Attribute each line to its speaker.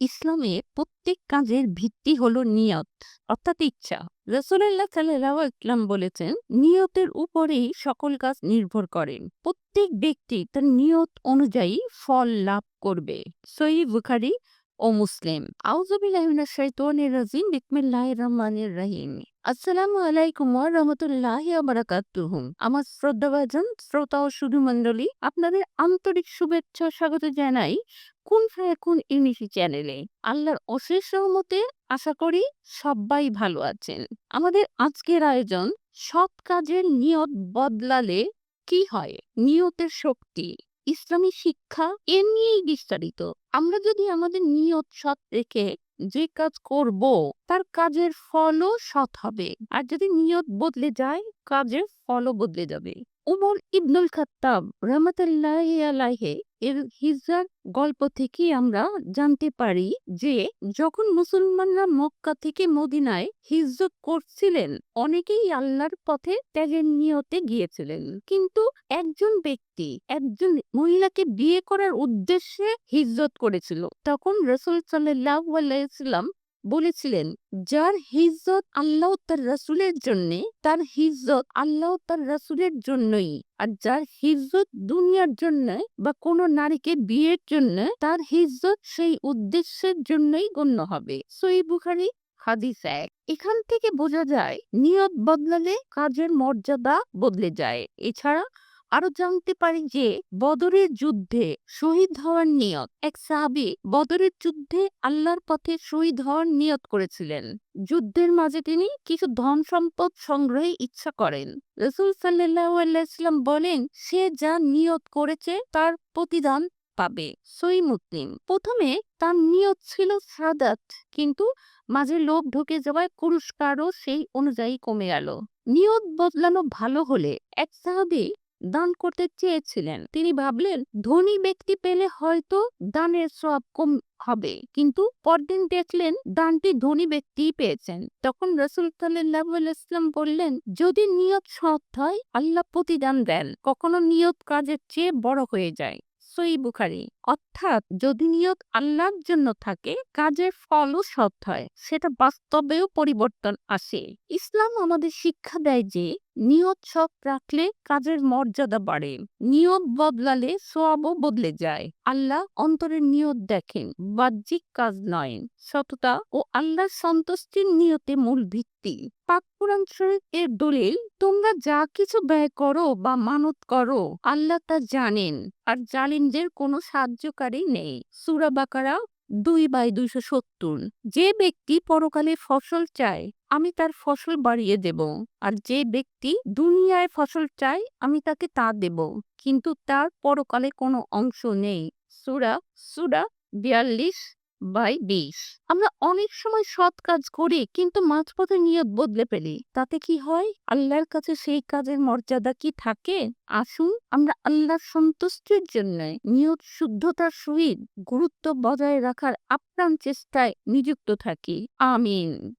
Speaker 1: ইসলামে প্রত্যেক কাজের ভিত্তি হল নিয়ত, অর্থাৎ ইচ্ছা। রসুল্লাহ সাল্লাহ ইসলাম বলেছেন, নিয়তের উপরেই সকল কাজ নির্ভর করেন প্রত্যেক ব্যক্তি তার নিয়ত অনুযায়ী ফল লাভ করবে। সই বুখারি ও মুসলিম। আউজবিল্লাহ সৈতনের রাজিম। বিকমিল্লাহ রহমানের রহিম। আসসালামু আলাইকুম রাহমাতুল্লাহি ওয়া বারাকাতুহু। আমার শ্রদ্ধাভাজন, শ্রোতা ও সুধু মণ্ডলী আপনাদের আন্তরিক শুভেচ্ছা স্বাগত জানাই কোন কোন ইউনিটি চ্যানেলে। আল্লাহর অশেষ রহমতে আশা করি সবাই ভালো আছেন। আমাদের আজকের আয়োজন সৎ কাজের নিয়ত বদলালে কি হয়? নিয়তের শক্তি, ইসলামী শিক্ষা, এ নিয়েই বিস্তারিত। আমরা যদি আমাদের নিয়ত সৎ রেখে যে কাজ করব, তার কাজের ফলও সৎ হবে। আর যদি নিয়ত বদলে যায়, কাজের ফলও বদলে যাবে। উমর ইবনুল খাত্তাব রহমতুল্লাহ আলাহে এর হিজরার গল্প থেকে আমরা জানতে পারি যে, যখন মুসলমানরা মক্কা থেকে মদিনায় হিজরত করছিলেন, অনেকেই আল্লাহর পথে ত্যাগের নিয়তে গিয়েছিলেন। কিন্তু একজন ব্যক্তি, একজন মহিলাকে বিয়ে করার উদ্দেশ্যে হিজরত করেছিল। তখন রসুল সাল্লাহ আলাইসাল্লাম বলেছিলেন, যার হিজরত আল্লাহ তার রাসুলের জন্য, তার হিজরত আল্লাহ তার রাসুলের জন্যই। আর যার হিজরত দুনিয়ার জন্য বা কোনো নারীকে বিয়ের জন্য, তার হিজরত সেই উদ্দেশ্যের জন্যই গণ্য হবে। সই বুখারি, হাদিস এক। এখান থেকে বোঝা যায়, নিয়ত বদলালে কাজের মর্যাদা বদলে যায়। এছাড়া আরও জানতে পারি যে বদরের যুদ্ধে শহীদ হওয়ার নিয়ত, এক সাহাবি বদরের যুদ্ধে আল্লাহর পথে শহীদ হওয়ার নিয়ত করেছিলেন। যুদ্ধের মাঝে তিনি কিছু ধন সম্পদ সংগ্রহে ইচ্ছা করেন। রসুল সাল্লাম বলেন, সে যা নিয়ত করেছে তার প্রতিদান পাবে। সই মুসলিম। প্রথমে তার নিয়ত ছিল সাদাত, কিন্তু মাঝে লোভ ঢুকে যাওয়ায় পুরস্কারও সেই অনুযায়ী কমে গেল নিয়ত বদলানো ভালো হলে এক সাহাবি দান করতে চেয়েছিলেন। তিনি ভাবলেন, ধনী ব্যক্তি পেলে হয়তো দানের সব কম হবে। কিন্তু পরদিন দেখলেন, দানটি ধনী ব্যক্তি পেয়েছেন। তখন রসুল সাল্লাম বললেন, যদি নিয়ত সৎ হয়, আল্লাহ প্রতিদান দেন। কখনো নিয়ত কাজের চেয়ে বড় হয়ে যায়। বুখারি। অর্থাৎ যদি নিয়ত আল্লাহর জন্য থাকে, কাজের ফলও সৎ হয়। সেটা বাস্তবেও পরিবর্তন আসে। ইসলাম আমাদের শিক্ষা দেয় যে নিয়ত সৎ রাখলে কাজের মর্যাদা বাড়ে। নিয়ত বদলালে সবও বদলে যায়। আল্লাহ অন্তরের নিয়ত দেখেন, বাহ্যিক কাজ নয়। সততা ও আল্লাহর সন্তুষ্টির নিয়তে মূল ভিত্তি। পাক কোরআন শরীফ এর দলিল, তোমরা যা কিছু ব্যয় করো বা মানত করো, আল্লাহ তা জানেন, আর জালিমদের কোনো সাহায্যকারী নেই। সুরা বাকারা দুই বাই দুইশো সত্তর। যে ব্যক্তি পরকালে ফসল চায় আমি তার ফসল বাড়িয়ে দেব। আর যে ব্যক্তি দুনিয়ায় ফসল চায়, আমি তাকে তা দেব। কিন্তু তার পরকালে কোনো অংশ নেই। সুরা সুরা বিয়াল্লিশ বাই বিশ। আমরা অনেক সময় সৎ কাজ করি, কিন্তু মাঝপথে নিয়ত বদলে ফেলি। তাতে কি হয়? আল্লাহর কাছে সেই কাজের মর্যাদা কি থাকে? আসুন, আমরা আল্লাহর সন্তুষ্টির জন্য নিয়ত শুদ্ধতার সহিত গুরুত্ব বজায় রাখার আপ্রাণ চেষ্টায় নিযুক্ত থাকি। আমিন।